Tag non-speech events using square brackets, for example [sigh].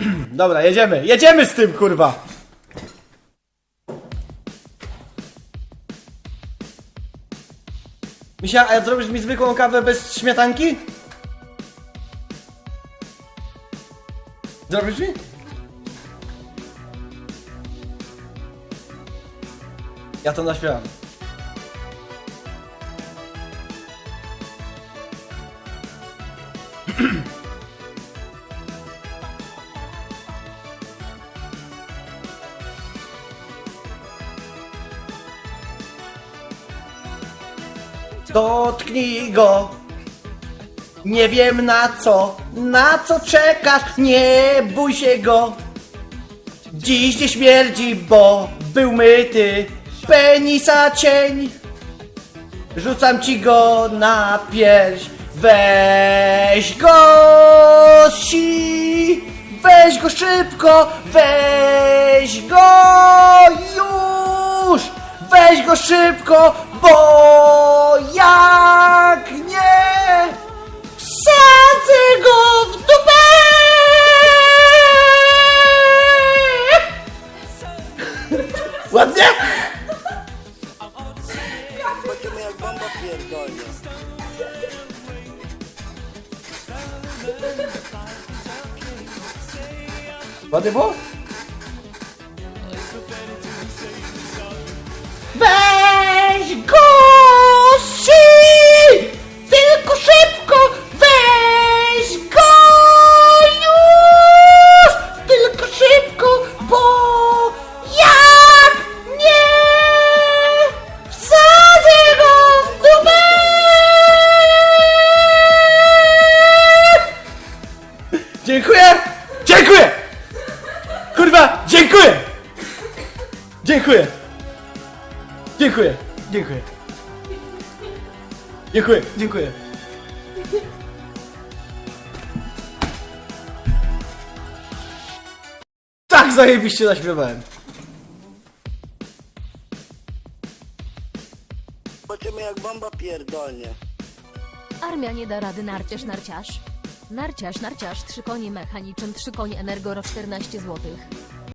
[clears throat] Dobra, jedziemy, jedziemy z tym, kurwa! Misia, a zrobisz mi zwykłą kawę bez śmietanki? Zrobisz mi? Ja to naśpiewam. [clears throat] Dotknij go. Nie wiem na co, na co czekasz, nie bój się go. Dziś nie śmierdzi, bo był myty. Penisa cień. Rzucam ci go na pierś. Weź go si. Weź go szybko. Weź go już. Weź go szybko, bo jak nie wsadzę go w dupę. Ładnie? Zobaczymy jak bomba pierdolnie. Ładnie było? Weź Dziękuję! Dziękuję, dziękuję. Dziękuję, dziękuję. Tak zajebiście zaśpiewałem. Zobaczymy jak bomba pierdolnie. Armia nie da rady narciarz narciarz. Narciarz narciarz, trzy konie mechaniczyn, trzy konie energoro 14 złotych.